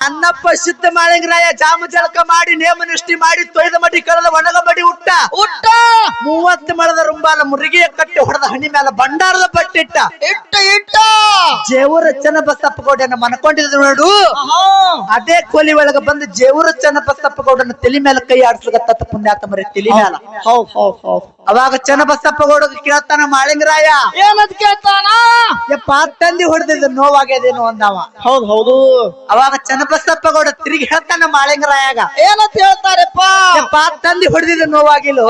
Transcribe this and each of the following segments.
ಅನ್ನಪ್ಪ ಸಿದ್ಧ ಮಾಳಿಂಗರಾಯ ಜಾಮ ಜಳಕ ಮಾಡಿ ನೇಮ ನಿಷ್ಠಿ ಮಾಡಿ ತೊಯ್ದ ಮಡಿ ಕಳೆದ ಒಣಗ ಮಡಿ ಉಟ್ಟ. ಉಟ್ಟ. ಮೂವತ್ತು ಮಳದ ರುಂಬಾಲ ಮುರುಗಿಯ ಕಟ್ಟಿ ಹೊಡೆದ ಹಣಿ ಮೇಲೆ ಬಂಡಾರದ ಬಟ್ಟಿಟ್ಟ ಇಟ್ಟ ಇಟ್ಟ. ಜೇವರ ಚನ್ನಬಸಪ್ಪ ಗೌಡನ ಮನ್ಕೊಂಡಿದ್ರು ನೋಡು ಅದೇ ಕೊಲಿ ಒಳಗ ಬಂದು ಜೇವರ ಚನ್ನಬಸಪ್ಪ ಗೌಡನ ತಲಿ ಮೇಲೆ ಕೈ ಆಡಿಸ್ಲಿಕತ್ತ ಪುಣ್ಯಾತ ಮರಿ ತಲಿ ಮೇಲೆ ಹೌ ಹೌ ಹೌ ಅವಾಗ ಚನ್ನಬಸಪ್ಪ ಗೌಡ ಕೇಳ್ತಾನ ಮಾಳಿಂಗರಾಯ ಏನದ್ ಕೇಳ್ತಾನ? ಯಪ್ಪ ತಂದಿ ಹೊಡೆದಿದ್ದು ನೋವಾಗ್ಯದೇನು ಅಂದವ. ಹೌದು ಹೌದು. ಅವಾಗ ಚನ್ನಬಸಪ್ಪ ಗೌಡ ತಿರುಗಿ ಹೇಳ್ತಾನ ಮಾಳಿಂಗರಾಯಾಗ ಏನಂತ ಹೇಳ್ತಾರಪ್ಪ? ಯಪ್ಪ ತಂದಿ ಹೊಡೆದಿದ್ದು ನೋವಾಗಿಲು.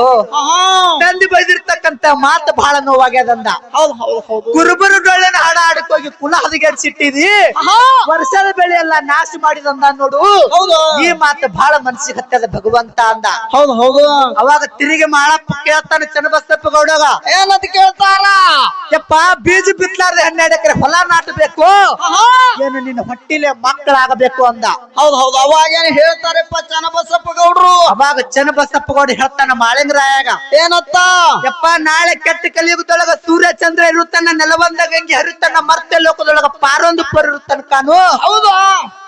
ತಂದಿ ಬೈದಿರ್ತಕ್ಕಂತ ಮಾತು ಬಹಳ ನೋವಾಗ್ಯದಂದ. ಹೌದ್ ಹೌದು ಹೌದು. ಕುರುಬರು ಡೊಳ್ಳಿನ ಹಾಡ ಆಡಕ್ಕೋಗಿ ಕುಲ ಹದಗೆಡ್ಸಿಟ್ಟಿದಿ. ವರ್ಷದ ಬೆಳೆ ಎಲ್ಲ ನಾಶ ಮಾಡಿದಂದ ನೋಡು. ಹೌದು. ಈ ಮಾತು ಬಹಳ ಮನಸ್ಸಿಗೆ ಹತ್ತದ ಭಗವಂತ ಅಂದ. ಹೌದು ಹೌದು. ಅವಾಗ ತಿರುಗಿ ಮಾಡಪ್ಪ ಕೇಳ್ತಾನೆ ಚನ್ನಬಸಪ್ಪ ಗೌಡಗ. ಏನಂತ ಕೇಳ್ತಾರ? ಯಪ್ಪ ಬೀಜ ಬಿತ್ಲಾರ್ದೆ ಹನ್ನೆರಡು ಎಕರೆ ಹೊಲ ನಾಟಬೇಕು. ಏನು ನಿನ್ನ ಹೊಟ್ಟಿಲೆ ಮಕ್ಕಳಾಗಬೇಕು ಅಂದ ಹೌದ್ ಹೌದು. ಅವಾಗೇನ್ ಹೇಳ್ತಾರಪ್ಪ ಚನ್ನಬಸಪ್ಪ ಗೌಡ್ರು ಅವಾಗ ಚನ್ನಬಸಪ್ಪ ಗೌಡ ಹೇಳ್ತಾನ ಮಾಳಿಂಗರಾಯಾಗ. ಏನತ್ತ? ಯಪ್ಪ ನಾಳೆ ಕೆಟ್ಟ ಕಲಿಯುಗದೊಳಗ ಸೂರ್ಯ ಚಂದ್ರ ಇರುತ್ತಾನ ನೆಲವಂದ ಗಂಗೆ ಹರಿತಾನ ಮರ್ತ್ಯ ಲೋಕದೊಳಗ ಪಾರೊಂದು ಪರ್ ಇರುತ್ತಾನ ಕಾನು ಹೌದು?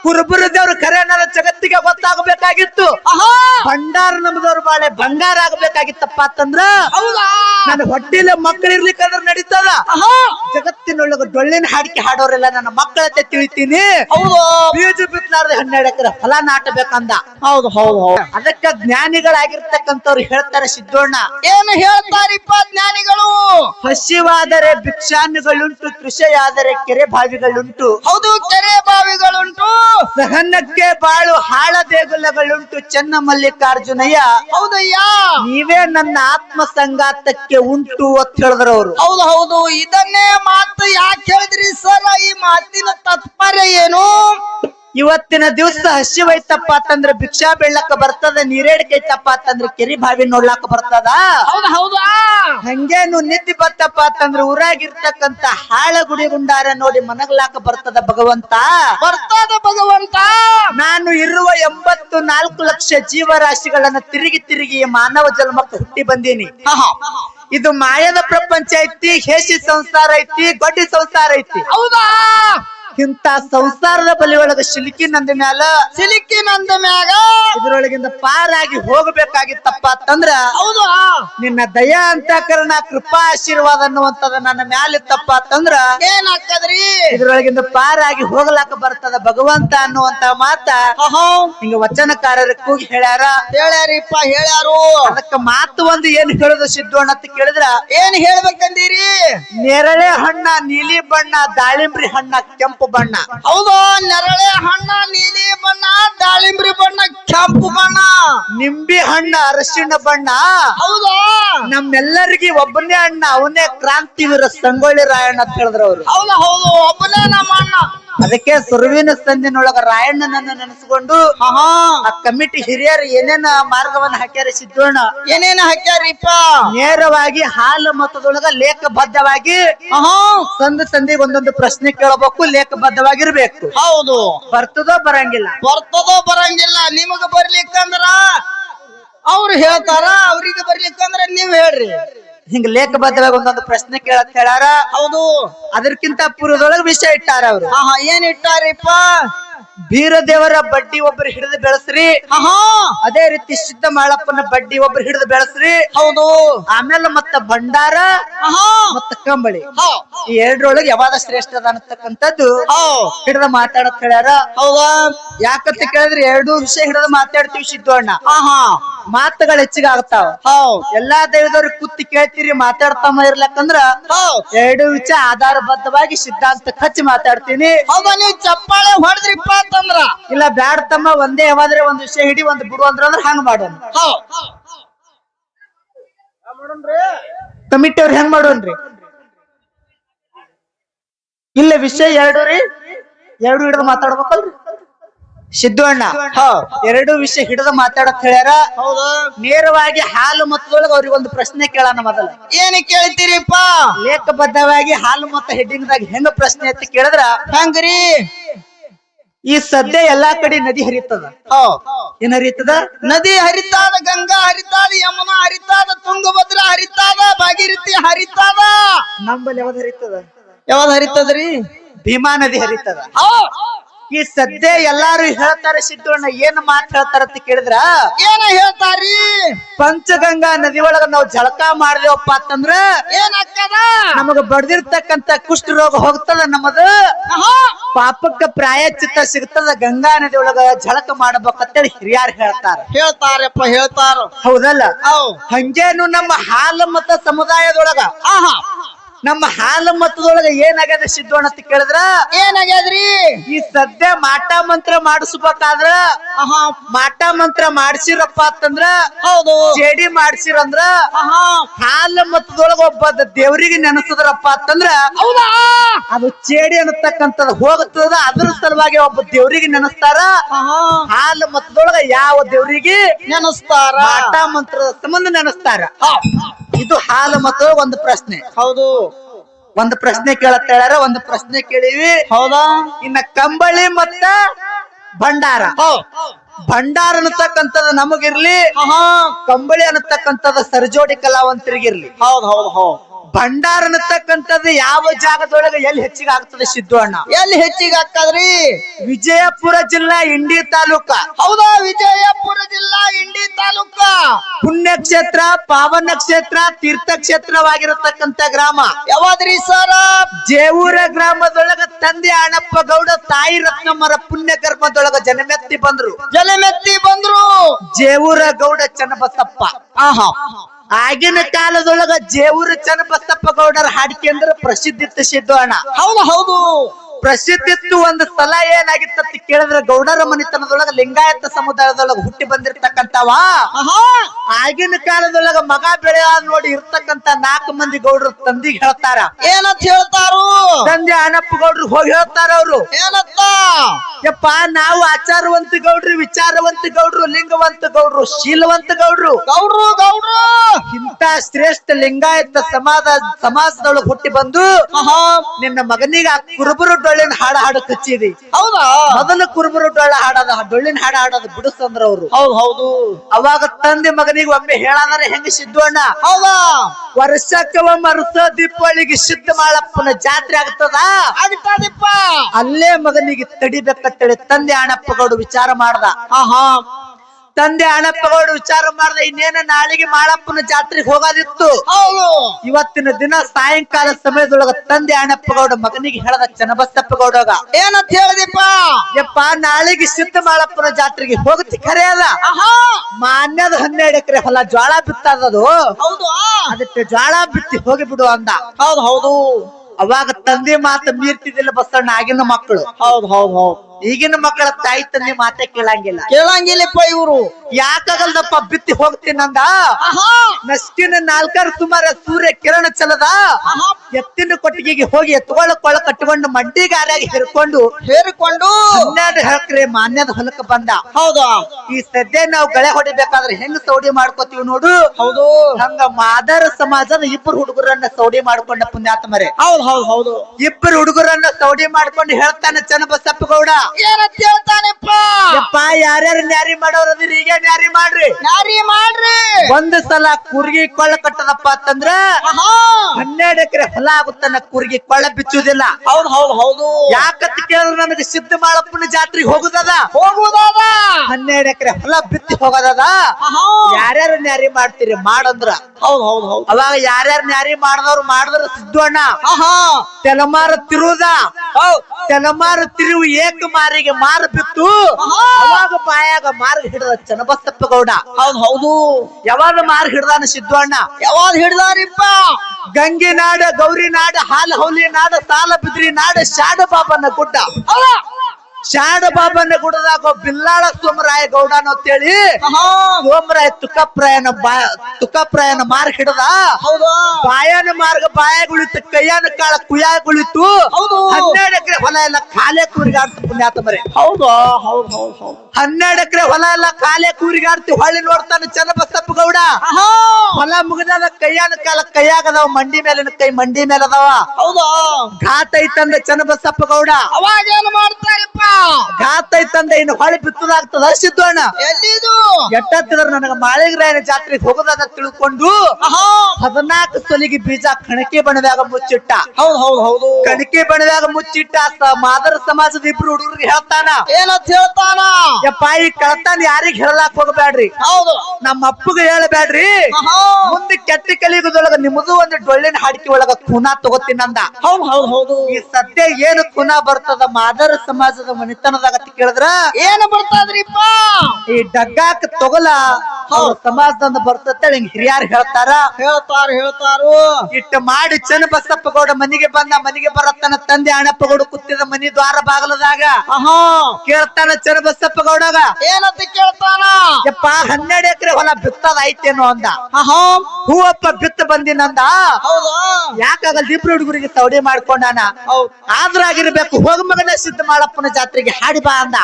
ಕುರುಬರು ದೇವ್ರು ಕರೆ ಅನ್ನೋದು ಜಗತ್ತಿಗೆ ಗೊತ್ತಾಗಬೇಕಾಗಿತ್ತು. ಅಹಾ! ಭಂಡಾರ ನಮ್ದವ್ರ ಬಾಳೆ ಬಂಗಾರ ಆಗ್ಬೇಕಾಗಿತ್ತಪ್ಪ ಅಂತಂದ್ರ ನನ್ನ ಹೊಟ್ಟಿಲ ಮಕ್ಕಳು ಇರ್ಲಿಕ್ಕಂದ್ರ ನಡೀತದ. ಜಗತ್ತಿನೊಳಗ ಡೊಳ್ಳಿನ ಹಾಡಿಕೆ ಹಾಡೋರೆಲ್ಲ ನನ್ನ ಮಕ್ಕಳತ್ತೆ ತಿಳಿತೀನಿ. ಹೌದು. ಬೀಜ ಬಿತ್ತಲಾರ್ದೆ ಹನ್ನೆರಡು ಎಕರೆ ಫಲ ನಾಟಬೇಕಂದ. ಹೌದು ಹೌದು ಹೌದು. ಅದಕ್ಕ ಜ್ಞಾನಿಗಳಾಗಿರ್ತಕ್ಕಂಥವ್ರು ಹೇಳ್ತಾರೆ ಸಿದ್ದೋಣ್ಣ ಏನು ಹೇಳ್ತಾರಿಪ್ಪ ಜ್ಞಾನಿಗಳು? ಹಸಿವಾದರೆ ಭಿಕ್ಷಾನ್ನಗಳುಂಟು ಕೃಷಿಯಾದರೆ ಕೆರೆ ಬಾವಿಗಳುಂಟು. ಹೌದು ಕೆರೆ ಬಾವಿಗಳುಂಟು. ಸಹನಕ್ಕೆ ಬಾಳು ಹಾಳ ದೇಗುಲಗಳುಂಟು ಚೆನ್ನ ಮಲ್ಲಿಕಾರ್ಜುನಯ್ಯ ಹೌದಯ್ಯ. ನೀವೇ ನನ್ನ ಆತ್ಮ ಸಂಗಾತಕ್ಕೆ ಉಂಟು ಅಂತ ಹೇಳಿದ್ರು ಅವರು ಹೌದು ಹೌದು. ಇದನ್ನೇ ಮಾತು ಯಾಕೆ ಹೇಳಿದ್ರಿ ಸರ್? ಈ ಮಾತಿನ ತಾತ್ಪರ್ಯ ಏನು? ಇವತ್ತಿನ ದಿವಸ ಹಸಿವೈತಪ್ಪ ಅಂತಂದ್ರೆ ಭಿಕ್ಷಾ ಬೀಳಕ್ಕ ಬರ್ತದ ನೀರೇಡ್ಕೈತಪ್ಪ ಅಂತಂದ್ರೆ ಕೆರಿ ಬಾವಿ ನೋಡ್ಲಾಕ ಬರ್ತದ? ಹೌದು ಹೌದಾ ಹಂಗೇನು ನಿದ್ದೆ ಬತ್ತಪ್ಪ ಅಂತಂದ್ರೆ ಊರಾಗಿರ್ತಕ್ಕಂತ ಹಾಳ ಗುಡಿ ಗುಂಡಾರ ನೋಡಿ ಮನಗ್ಲಾಕ ಬರ್ತದ ಭಗವಂತ? ಬರ್ತದ ಭಗವಂತ! ನಾನು ಇರುವ ಎಂಬತ್ತು ನಾಲ್ಕು ಲಕ್ಷ ಜೀವರಾಶಿಗಳನ್ನ ತಿರುಗಿ ತಿರುಗಿ ಮಾನವ ಜನ್ಮಕ್ಕೆ ಹುಟ್ಟಿ ಬಂದೀನಿ. ಇದು ಮಾಯದ ಪ್ರಪಂಚ ಐತಿ ಹೇಸಿ ಸಂಸಾರ ಐತಿ ಗೊಡ್ಡಿ ಸಂಸಾರ ಐತಿ. ಹೌದಾ? ಇಂತ ಸಂಸಾರದ ಬಲಿ ಒಳಗ ಸಿಲುಕಿ ನಂದ ಮ್ಯಾಲ ಸಿಲುಕಿ ನಂದ ಮ್ಯಾಗ ಇದ್ರೊಳಗಿಂದ ಪಾರಾಗಿ ಹೋಗಬೇಕಾಗಿತ್ತಪ್ಪ ಅಂತಂದ್ರ ಹೌದು. ನಿನ್ನ ದಯಾ ಅಂತಕರಣ ಕೃಪಾ ಆಶೀರ್ವಾದ ಅನ್ನುವಂಥದ್ದು ನನ್ನ ಮ್ಯಾಲಿತ್ತಪ್ಪ ಅಂತಂದ್ರ ಏನಾಗ್ತದ್ರಿ? ಇದ್ರೊಳಗಿಂದ ಪಾರಾಗಿ ಹೋಗ್ಲಾಕ ಬರ್ತದ ಭಗವಂತ ಅನ್ನುವಂತ ಮಾತ. ಹಿಂಗ ವಚನಕಾರರ ಕೂಗಿ ಹೇಳ್ಯಾರ. ಹೇಳ್ಯಾರಿಪ್ಪ ಹೇಳ್ಯಾರು. ಅದಕ್ಕ ಮಾತು ಒಂದು ಏನ್ ಹೇಳುದು ಸಿದ್ದೋಣ ಅಂತ ಕೇಳಿದ್ರ? ಏನ್ ಹೇಳ್ಬೇಕಂದಿರಿ? ನೇರಳೆ ಹಣ್ಣ ನೀಲಿ ಬಣ್ಣ ದಾಳಿಂಬ್ರಿ ಹಣ್ಣ ಕೆಂಪು ಬಣ್ಣ. ಹೌದು ನೆರಳೆ ಹಣ್ಣ ನೀಲಿ ಬಣ್ಣ ದಾಳಿಂಬ್ರಿ ಬಣ್ಣ ಕೆಂಪು ಬಣ್ಣ. ನಿಂಬಿ ಹಣ್ಣ ಅರಶಿಣ ಬಣ್ಣ. ಹೌದು. ನಮ್ಮೆಲ್ಲರಿಗೆ ಒಬ್ಬನೇ ಅಣ್ಣ ಅವನೇ ಕ್ರಾಂತಿವೀರ ಸಂಗೊಳ್ಳಿ ರಾಯಣ್ಣ ಅಂತ ಹೇಳಿದ್ರು ಅವ್ರು. ಹೌದು ಹೌದು ಒಬ್ಬನೇ ನಮ್ಮ ಅಣ್ಣ. ಅದಕ್ಕೆ ಸುರುವಿನ ಸಂದಿನೊಳಗ ರಾಯಣ್ಣನನ್ನ ನೆನೆಸ್ಕೊಂಡು ಆ ಕಮಿಟಿ ಹಿರಿಯರು ಏನೇನ ಮಾರ್ಗವನ್ನ ಹಾಕ್ಯಾರ ಸಿದ್ದೋಣ ಏನೇನ ಹಾಕ್ಯಾರಿಪ್ಪ? ನೇರವಾಗಿ ಹಾಲು ಮತದೊಳಗ ಲೇಖಬದ್ಧವಾಗಿ ಸಂದ ಸಂದಿಗೆ ಒಂದೊಂದು ಪ್ರಶ್ನೆ ಕೇಳಬೇಕು ಲೇಖಬದ್ಧವಾಗಿರ್ಬೇಕು. ಹೌದು. ಬರ್ತದೋ ಬರಂಗಿಲ್ಲ. ಬರ್ತದೋ ಬರಂಗಿಲ್ಲ ನಿಮಗ ಬರ್ಲಿಕ್ಕಂದ್ರ ಅವ್ರು ಹೇಳ್ತಾರ ಅವ್ರಿಗೆ ಬರ್ಲಿಕ್ಕಂದ್ರ ನೀವ್ ಹೇಳ್ರಿ. ಹಿಂಗ ಲೇಖಬದ್ಧವಾಗಿ ಒಂದೊಂದು ಪ್ರಶ್ನೆ ಕೇಳತ್ ಹೇಳಾರ ಹೌದು. ಅದಕ್ಕಿಂತ ಪೂರ್ವದೊಳಗ ವಿಷಯ ಇಟ್ಟಾರ ಅವ್ರು. ಆಹಾ ಏನ್ ಇಟ್ಟಾರಿಪ್ಪ? ಬೀರದೇವರ ಬಡ್ಡಿ ಒಬ್ಬರು ಹಿಡಿದು ಬೆಳೆಸ್ರಿ. ಅದೇ ರೀತಿ ಸಿದ್ಧ ಮಾಳಪ್ಪನ ಬಡ್ಡಿ ಒಬ್ಬರು ಹಿಡಿದು ಬೆಳೆಸ್ರಿ. ಹೌದು. ಆಮೇಲೆ ಮತ್ತ ಭಂಡಾರ ಮತ್ತ ಕಂಬಳಿ. ಈ ಎರಡರೊಳಗೆ ಯಾವಾಗ ಶ್ರೇಷ್ಠ ಅದ ಅನ್ನತಕ್ಕಂಥದ್ದು ಹಿಡಿದ ಮಾತಾಡತ್ ಹೇಳ್ಯಾರ ಹೌದಾ? ಯಾಕಂತ ಕೇಳಿದ್ರೆ ಎರಡು ವಿಷಯ ಹಿಡಿದು ಮಾತಾಡ್ತೀವಿ ಸಿದ್ದು ಅಣ್ಣ ಮಾತುಗಳು ಹೆಚ್ಚಿಗೆ ಆಗ್ತಾವ. ಎಲ್ಲಾ ದೈವದವ್ರು ಕುತ್ತಿ ಕೇಳ್ತೀರಿ ಮಾತಾಡ್ತಾ ಇರ್ಲಕ್ಕಂದ್ರ ಎರಡು ವಿಚಾರ ಆಧಾರಬದ್ಧವಾಗಿ ಸಿದ್ಧಾಂತ ಹಚ್ಚಿ ಮಾತಾಡ್ತೀನಿ. ಹೌದಾ? ನೀವು ಚಪ್ಪಾಳೆ ಹೊಡೆದ್ರಿಪ್ಪ ಅಂತಂದ್ರ ಇಲ್ಲ ಬ್ಯಾಡ ತಮ್ಮ ಒಂದೇ ಯಾವಾದ್ರೆ ಒಂದ್ ವಿಷಯ ಹಿಡಿ ಒಂದ್ ಬಿಡು ಅಂದ್ರ ಅಂದ್ರ ಹಂಗ ಮಾಡೋಣ. ಹೌ. ಕಮಿಟಿ ಅವ್ರ ಹೆಂಗ್ ಮಾಡೋಣ್ರಿ? ಇಲ್ಲ ವಿಷಯ ಎರಡು ರೀ. ಎರಡು ಹಿಡಿದು ಮಾತಾಡ್ಬೇಕಲ್ರಿ? ಸಿದ್ದು ಅಣ್ಣ ಎರಡು ವಿಷಯ ಹಿಡಿದು ಮಾತಾಡಕ್ ಹೇಳ್ಯಾರ. ನೇರವಾಗಿ ಹಾಲು ಮತದೊಳಗ ಅವ್ರಿಗೆ ಒಂದು ಪ್ರಶ್ನೆ ಕೇಳೋಣ ಮೊದಲ. ಏನ್ ಕೇಳ್ತೀರಿಪ್ಪ? ಲೇಖಬದ್ಧವಾಗಿ ಹಾಲು ಮತ ಹೆಡ್ಡಿಂಗ್ ದಾಗ ಹೆಂಗ ಪ್ರಶ್ನೆ ಅಂತ ಕೇಳಿದ್ರ? ಹೆಂಗ್ರಿ? ಈ ಸದ್ಯ ಎಲ್ಲಾ ಕಡೆ ನದಿ ಹರಿತದ. ಏನ್ ಹರಿತದ? ನದಿ ಹರಿತಾದ ಗಂಗಾ ಹರಿತಾದ ಯಮುನಾ ಹರಿತಾದ ತುಂಗಭದ್ರ ಹರಿತಾದ ಭಾಗೀರಥಿ ಹರಿತಾದ. ನಮ್ಮಲ್ಲಿ ಯಾವ್ದು ಹರಿತದ? ಯಾವ್ದು ಹರಿತದ್ರಿ? ಭೀಮಾ ನದಿ ಹರಿತದ. ಈ ಸದ್ಯ ಎಲ್ಲಾರು ಹೇಳ್ತಾರೆ ಸಿದ್ದಣ್ಣ ಏನ್ ಮಾತು ಹೇಳ್ತಾರ ಅಂತ ಕೇಳಿದ್ರ? ಏನ ಹೇಳ್ತಾರಿ? ಪಂಚಗಂಗಾ ನದಿ ಒಳಗ ನಾವು ಜಳಕ ಮಾಡ್ದೇವಪ್ಪ ಅಂತಂದ್ರ ಏನಾಗ್ತದ? ನಮಗ ಬಡ್ದಿರ್ತಕ್ಕಂತ ಕುಷ್ಠ ರೋಗ ಹೋಗ್ತದ ನಮ್ಮದು? ಪಾಪಕ್ಕ ಪಾಪಕ್ಕ ಪ್ರಾಯಚಿತ್ತ ಸಿಗ್ತದ ಗಂಗಾ ನದಿ ಒಳಗ ಜಳಕ ಮಾಡ್ಬೇಕಂತೇಳಿ ಹಿರಿಯಾರ್ ಹೇಳ್ತಾರ. ಹೇಳ್ತಾರಪ್ಪ ಹೇಳ್ತಾರ. ಹೌದಲ್ಲ? ಹಂಗೇನು ನಮ್ಮ ಹಾಲ ಮತ ಸಮುದಾಯದೊಳಗ ಆಹಾ! ನಮ್ಮ ಹಾಲ ಮತದೊಳಗ ಏನಾಗ್ಯದ ಸಿದ್ದೋಣ ಅಂತ ಕೇಳಿದ್ರ? ಏನಾಗ್ಯದ್ರಿ? ಈ ಸದ್ಯ ಮಾಟ ಮಂತ್ರ ಮಾಡಿಸ್ಬೇಕಾದ್ರ? ಮಾಟ ಮಂತ್ರ ಮಾಡಿಸಿರಪ್ಪ ಅಂತಂದ್ರ? ಹೌದು. ಜೇಡಿ ಮಾಡಿಸಿರಂದ್ರ? ಹಾಲ ಮತದೊಳಗ ಒಬ್ಬ ದೇವರಿಗೆ ನೆನಸದ್ರಪ್ಪ ಅಂತಂದ್ರ? ಹೌದಾ? ಅದು ಚೇಡಿ ಅನ್ನತಕ್ಕಂಥದ್ ಹೋಗುತ್ತದ ಅದ್ರ ಸಲುವಾಗಿ ಒಬ್ಬ ದೇವರಿಗೆ ನೆನಸ್ತಾರ? ಹಾಲ ಮತದೊಳಗ ಯಾವ ದೇವರಿಗೆ? ನೆನಸ್ತಾರ? ಮಾಟ ಮಂತ್ರದ ಸಂಬಂಧ ನೆನಸ್ತಾರ. ಇದು ಹಾಲು ಮತ್ತು ಒಂದು ಪ್ರಶ್ನೆ. ಹೌದು. ಒಂದು ಪ್ರಶ್ನೆ ಕೇಳತ್ತ ಹೇಳ್ಯಾರ ಒಂದು ಪ್ರಶ್ನೆ ಕೇಳಿವಿ. ಹೌದಾ? ಇನ್ನ ಕಂಬಳಿ ಮತ್ತ ಭಂಡಾರ. ಭಂಡಾರ ಅನ್ನತಕ್ಕಂಥದ್ದು ನಮಗಿರ್ಲಿ ಕಂಬಳಿ ಅನ್ನತಕ್ಕಂಥದ್ದು ಸರ್ಜೋಡಿ ಕಲಾವಂತರಿಗಿರ್ಲಿ. ಹೌದ್ ಹೌದ್ ಹೌದ್. ಭಂಡಾರ ಅನ್ನತಕ್ಕಂಥದ್ದು ಯಾವ ಜಾಗದೊಳಗೆ ಎಲ್ಲಿ ಹೆಚ್ಚಿಗೆ ಆಗ್ತದೆ ಸಿದ್ದು ಅಣ್ಣ? ಎಲ್ಲಿ ಹೆಚ್ಚಿಗೆ ಆಗ್ತದ್ರಿ ವಿಜಯಪುರ ಜಿಲ್ಲಾ ಇಂಡಿ ತಾಲೂಕ. ಹೌದಾ ವಿಜಯಪುರ ಜಿಲ್ಲಾ ಇಂಡಿ ತಾಲೂಕ? ಪುಣ್ಯಕ್ಷೇತ್ರ ಪಾವನ ಕ್ಷೇತ್ರ ತೀರ್ಥಕ್ಷೇತ್ರವಾಗಿರತಕ್ಕಂತ ಗ್ರಾಮ. ಯಾವಾದ್ರಿ ಸರ? ಜೇವೂರ ಗ್ರಾಮದೊಳಗ ತಂದೆ ಅಣ್ಣಪ್ಪ ಗೌಡ ತಾಯಿ ರತ್ನಮ್ಮರ ಪುಣ್ಯ ಗರ್ಭದೊಳಗ ಜನಮೆತ್ತಿ ಬಂದ್ರು. ಜನಮೆತ್ತಿ ಬಂದ್ರು. ಜೇವೂರ ಗೌಡ ಚನ್ನಬಸಪ್ಪ. ಆಹಾ. ಆಗಿನ ಕಾಲದೊಳಗ ಜೇವೂರು ಚನ್ನಬಸಪ್ಪ ಗೌಡರ ಹಾಡಿಕೆ ಅಂದ್ರೆ ಪ್ರಸಿದ್ಧಿತ್ತು ಸಿದ್ದು ಅಣ್ಣ ಹೌದು ಹೌದು. ಪ್ರಸಿದ್ಧಿತ್ತು ಒಂದು ಸ್ಥಳ ಏನಾಗಿತ್ತ ಅಂತ ಕೇಳಿದ್ರೆ ಗೌಡರ ಮನಿತನದೊಳಗ ಲಿಂಗಾಯತ ಸಮುದಾಯದೊಳಗ ಹುಟ್ಟಿ ಬಂದಿರ್ತಕ್ಕಂತವ ಆಹಾ. ಆಗಿನ ಕಾಲದೊಳಗ ಮಗ ಬೆಳೆಯ ನೋಡಿ ಇರ್ತಕ್ಕಂತ ನಾಲ್ಕು ಮಂದಿ ಗೌಡರು ತಂದಿಗೆ ಹೇಳ್ತಾರ. ಏನಂತ ಹೇಳ್ತಾರು? ತಂದೆ ಅನಪ್ಪ ಗೌಡ್ರು ಹೋಗಿ ಹೇಳ್ತಾರ ಅವ್ರು. ಏನಂತ? ಯಪ್ಪ ನಾವು ಆಚಾರವಂತ ಗೌಡ್ರು ವಿಚಾರವಂತ ಗೌಡ್ರು ಲಿಂಗವಂತ ಗೌಡ್ರು ಶೀಲವಂತ ಗೌಡ್ರು. ಗೌಡ್ರು ಗೌಡ್ರು. ಇಂತ ಶ್ರೇಷ್ಠ ಲಿಂಗಾಯತ ಸಮಾಜ ಸಮಾಜದೊಳಗ ಹುಟ್ಟಿ ಬಂದು ನಿನ್ನ ಮಗನಿಗೆ ಕುರುಬರು ಡೊಳ್ಳಿನ ಹಾಡ ಹಾಡು ಕಚ್ಚಿದಿ. ಹೌದಾ? ಮೊದಲ ಕುರುಬರು ಡೊಳ್ಳ ಹಾಡದ ಡೊಳ್ಳಿನ ಹಾಡ ಹಾಡೋದು ಬಿಡಿಸ್ತಂದ್ರ ಅವ್ರು. ಹೌದ್ ಹೌದು. ಅವಾಗ ತಂದೆ ಮಗನಿಗೆ ಒಮ್ಮೆ ಹೇಳಾದ್ರೆ ಹೆಂಗ ಸಿದ್ದು ಅಣ್ಣ ಹೌದಾ? ವರ್ಷಕ್ಕೆ ಒಮ್ಮೆ ಅರಸ ದೀಪಾವಳಿಗೆ ಸಿದ್ಧ ಮಾಡಪ್ಪನ ಜಾತ್ರೆ ಆಗ್ತದ? ಅಲ್ಲೇ ಮಗನಿಗೆ ತಡಿಬೇಕಂತೇಳಿ ತಂದೆ ಅಣ್ಣಪ್ಪಗೌಡ ವಿಚಾರ ಮಾಡ್ದ. ಆಹಾ. ತಂದೆ ಅಣಪ್ಪ ಗೌಡ ವಿಚಾರ ಮಾಡ್ದ ಇನ್ನೇನ ನಾಳೆಗೆ ಮಾಳಪ್ಪನ ಜಾತ್ರೆಗೆ ಹೋಗೋದಿತ್ತು. ಇವತ್ತಿನ ದಿನ ಸಾಯಂಕಾಲ ಸಮಯದೊಳಗ ತಂದೆ ಅಣಪ್ಪ ಗೌಡ ಮಗನಿಗೆ ಹೇಳದ ಚನ್ನಬಸಪ್ಪ ಗೌಡಗ ಏನಂತ ಹೇಳದಿಪ್ಪ ಯಪ್ಪ ನಾಳೆಗೆ ಸಿದ್ಧ ಮಾಳಪ್ಪನ ಜಾತ್ರೆಗೆ ಹೋಗುತ್ತೆ ಖರೆ ಅಲ್ಲ? ಮಾನ್ಯದ ಹನ್ನೆರಡು ಎಕರೆ ಹೊಲ ಜ್ವಾಳ ಬಿತ್ತದದು. ಅದಕ್ಕೆ ಜ್ವಾಳ ಬಿತ್ತಿ ಹೋಗಿ ಬಿಡು ಅಂದ. ಹೌದು ಹೌದು. ಅವಾಗ ತಂದೆ ಮಾತು ಮೀರ್ತಿದಿಲ್ಲ ಬಸಣ್ಣ ಆಗಿನ ಮಕ್ಕಳು. ಹೌದು ಹೌದು ಹೌದು. ಈಗಿನ ಮಕ್ಕಳ ತಾಯಿ ತಂದೆ ಮಾತೆ ಕೇಳಂಗಿಲ್ಲ. ಕೇಳಂಗಿಲ್ಲಪ್ಪ ಇವರು. ಯಾಕಾಗಲ್ದಪ್ಪ ಬಿತ್ತಿ ಹೋಗ್ತೀನಂದ ನಷ್ಟಿನ ನಾಲ್ಕರ ಸುಮಾರ ಸೂರ್ಯ ಕಿರಣ ಚಲದ? ಎತ್ತಿನ ಕೊಟ್ಟಿಗೆಗೆ ಹೋಗಿ ಕೊಳ ಕಟ್ಟಿಕೊಂಡು ಮಡ್ಡಿಗಾರಾಗಿ ಹೇರ್ಕೊಂಡು ಹೇರಿಕೊಂಡು. ಹನ್ನೆರಡು ಹಕ್ರೆ ಮಾನ್ಯದ ಹೊಲಕ್ಕೆ ಬಂದ. ಹೌದಾ? ಈ ಸದ್ಯ ನಾವು ಗಳೆ ಹೊಡಿಬೇಕಾದ್ರೆ ಹೆಂಗ್ ಸೌಡಿ ಮಾಡ್ಕೋತೀವಿ ನೋಡು? ಹೌದು. ಹಂಗ ಮಾದರ ಸಮಾಜದ ಇಬ್ಬರು ಹುಡುಗರನ್ನ ಸೌಡಿ ಮಾಡ್ಕೊಂಡ ಪುಣ್ಯಾತ್ಮರೇ. ಹೌದು ಹೌದು ಹೌದು. ಇಬ್ಬರು ಹುಡುಗರನ್ನ ಸೌಡಿ ಮಾಡ್ಕೊಂಡು ಹೇಳ್ತಾನೆ ಚನ್ನಬಸಪ್ಪ ಗೌಡ. ಏನಂತ ಹೇಳ್ತಾನೆಪ್ಪ ಯಪ್ಪ ಯಾರ್ಯಾರು ನ್ಯಾರಿ ಮಾಡೋರದ್ರಿ ಈಗ ನ್ಯಾರಿ ಮಾಡ್ರಿ. ನ್ಯಾರಿ ಮಾಡ್ರಿ. ಒಂದ್ ಸಲ ಕುರ್ಗಿ ಕೊಳ್ಳ ಕಟ್ಟದಪ್ಪ ಅಂತಂದ್ರ ಹನ್ನೆರಡು ಎಕರೆ ಹೊಲ ಆಗುತ್ತನ ಕುರ್ಗಿ ಕೊಳ್ಳ ಬಿಚ್ಚುದಿಲ್ಲ ಹೌದು ಹೌದು ಹೌದು. ಯಾಕಂತ ಕೇಳಿದ್ರೆ ನನಗೆ ಸಿದ್ಧ ಮಾಡಪ್ಪನ ಜಾತ್ರೆಗೆ ಹೋಗುದದ? ಹೋಗುದದ. ಹನ್ನೆರಡು ಎಕರೆ ಹೊಲ ಬಿತ್ತಿ ಹೋಗೋದದ? ಯಾರ್ಯಾರು ನ್ಯಾರಿ ಮಾಡ್ತೀರಿ ಮಾಡಂದ್ರ? ಹೌದು ಹೌದು ಹೌದು. ಅವಾಗ ಯಾರ್ಯಾರು ನ್ಯಾರಿ ಮಾಡಿದವ್ರು ಮಾಡಿದ್ರ ಆಹಾ. ತೆಲಮಾರ ತಿರುವುದ? ತೆಲಮಾರ ತಿರುವು ಏಕ ಮಾರಿಗೆ ಮಾರ ಬಿತ್ತು. ಅವಾಗ ಬಾಯಾಗ ಮಾರ್ಗ ಹಿಡಿದ ಚನ್ನಬಸಪ್ಪ ಗೌಡ ಹೌದು ಹೌದು. ಯಾವಾಗ ಮಾರ್ಗ ಹಿಡ್ದಾನ ಸಿದ್ದು ಅಣ್ಣ ಯಾವಾಗ ಹಿಡ್ದಾರಿಪ್ಪ ಗಂಗೆ ನಾಡ ಗೌರಿ ನಾಡ ಹಾಲ ಹೌಲಿ ನಾಡ ಸಾಲ ಬಿದ್ರಿ ನಾಡ ಶಾಡ ಬಾಬನ ಗುಡ್ಡ. ಹೌದಾ. ಶಾಡ ಬಾಬನ ಗುಡ್ಡದಾಗ ಬಿಲ್ಲಾಳ ಸೋಮರಾಯ ಗೌಡನ ಅಂತೇಳಿ ಸೋಮರಾಯ ತುಕಪ್ರಾಯನ ಬಾ ತುಕಪ್ರಾಯನ ಮಾರ್ಗ ಹಿಡದ. ಹೌದಾ. ಬಾಯನ ಮಾರ್ಗ ಬಾಯಾಗುಳಿತು ಕೈಯನ ಕಾಳ ಕುಯಾಗುಳಿತು. ಹೌದು. ಹನ್ನೆರಡು ಎಕರೆ ಹೊಲ ಎಲ್ಲ ಖಾಲಿ ಕೂರಿಗಾಡ್ತು ಪುಣ್ಯಾತಮರೆ. ಹೌದು ಹೌದು ಹೌದು ಹೌದು. ಹನ್ನೆರಡು ಎಕರೆ ಹೊಲ ಎಲ್ಲ ಕಾಲೇ ಕೂರಿಗಾಡ್ತಿ ಹೊಳ್ಳಿ ನೋಡ್ತಾನೆ ಚನ್ನಬಸಪ್ಪ ಗೌಡ ಹೊಲ ಮುಗಿದ ಕೈಯಾನ ಕಾಲ ಕೈಯಾಗದವ ಮಂಡಿ ಮೇಲಿನ ಕೈ ಮಂಡಿ ಮೇಲೆ ಅದಾವ ಹೌದಾ? ಘಾತ ಐತಂದ ಚನ್ನಬಸಪ್ಪ ಗೌಡ ಅವಾಗ ಏನ್ ಮಾಡ್ತಾರಪ್ಪ? ಘಾತ ಐತಂದ ಇನ್ನು ಹೊಳಿ ಬಿತ್ತದಾಗ್ತದ ಸಿದ್ದು ಅಣ್ಣ ಎಲ್ಲಿದು? ಎಟ್ಟತ್ತಿದ್ರ ನನಗ ಮಾಳಿಗ್ರಾಯನ ಜಾತ್ರೆಗೆ ಹೋಗೋದಾದ ತಿಳ್ಕೊಂಡು ಹದಿನಾಲ್ಕು ಸೊಲಿಗೆ ಬೀಜ ಕಣಕೆ ಬಣದಾಗ ಮುಚ್ಚಿಟ್ಟ. ಹೌದ್ ಹೌದ್ ಹೌದು. ಕಣಕೆ ಬಣದಾಗ ಮುಚ್ಚಿಟ್ಟ ಮಾದರ ಸಮಾಜದ ಇಬ್ರು ಹುಡುಗರಿಗೆ ಹೇಳ್ತಾನ. ಏನಂತ ಹೇಳ್ತಾನ? ಯಪ್ಪ ಈ ಕಳ್ತನ ಯಾರಿಗ ಹೇಳಲಾಕ್ ಹೋಗ್ಬೇಡ್ರಿ ಹೌದು. ನಮ್ಮ ಅಪ್ಪಗೆ ಹೇಳಬೇಡ್ರಿ ಆಹಾ. ಮುಂದೆ ಕೆಟ್ಟ ಕಲಿಯುಗದೊಳಗ ನಿಮ್ದು ಒಂದು ಡೊಳ್ಳಿನ ಹಾಡಿಕೆ ಒಳಗ ಖೂನ ತಗೋತೀನಂದ ಅಂದ ಹೌದು ಹೌದು ಈ ಸದ್ಯ ಏನು ಖೂನ ಬರ್ತದ ಮಾದರ ಸಮಾಜದ ಮನಿತನದಾಗ ಕೇಳಿದ್ರ? ಏನು ಬರ್ತದ್ರಿಪ್ಪ? ಈ ಡಗ್ಗಾಕ ತಗೊಲ ಅವ್ರ ಸಮಾಜದಿಂದ ಬರ್ತತೆ ಹಿಂಗ್ ಹಿರಿಯಾರ್ ಹೇಳ್ತಾರ. ಹೇಳ್ತಾರ ಹೇಳ್ತಾರು. ಇಟ್ಟು ಮಾಡಿ ಚನ್ನ ಬಸಪ್ಪ ಗೌಡ ಮನಿಗೆ ಬಂದ ಮನಿಗೆ ಬರತ್ತನ ತಂದೆ ಅಣಪ್ಪ ಗೌಡ ಕೂತಿದ ಮನಿ ದ್ವಾರ ಬಾಗಲದಾಗ. ಕೇಳ್ತಾನ ಚನ್ನ ಬಸಪ್ಪ ಗೌಡಗ ಏನಂತ ಕೇಳ್ತಾನ? ಯಪ್ಪ ಹನ್ನೆರಡು ಎಕರೆ ಹೊಲ ಬಿತ್ತದ ಐತೇನೋ ಅಂದ. ಹೂವಪ್ಪ ಬಿತ್ತ ಬಂದಿನಂದ. ಯಾಕಾಗಲ್ ಇಬ್ರು ಹುಡುಗರಿಗೆ ತೌಡಿ ಮಾಡ್ಕೊಂಡಾನ? ಆದ್ರಾಗಿರ್ಬೇಕು ಹೋಗ ಮಗನೇ ಸಿದ್ಧ ಮಾಡಪ್ಪನ ಜಾತ್ರೆಗೆ ಹಾಡಿ ಬಾ ಅಂದ.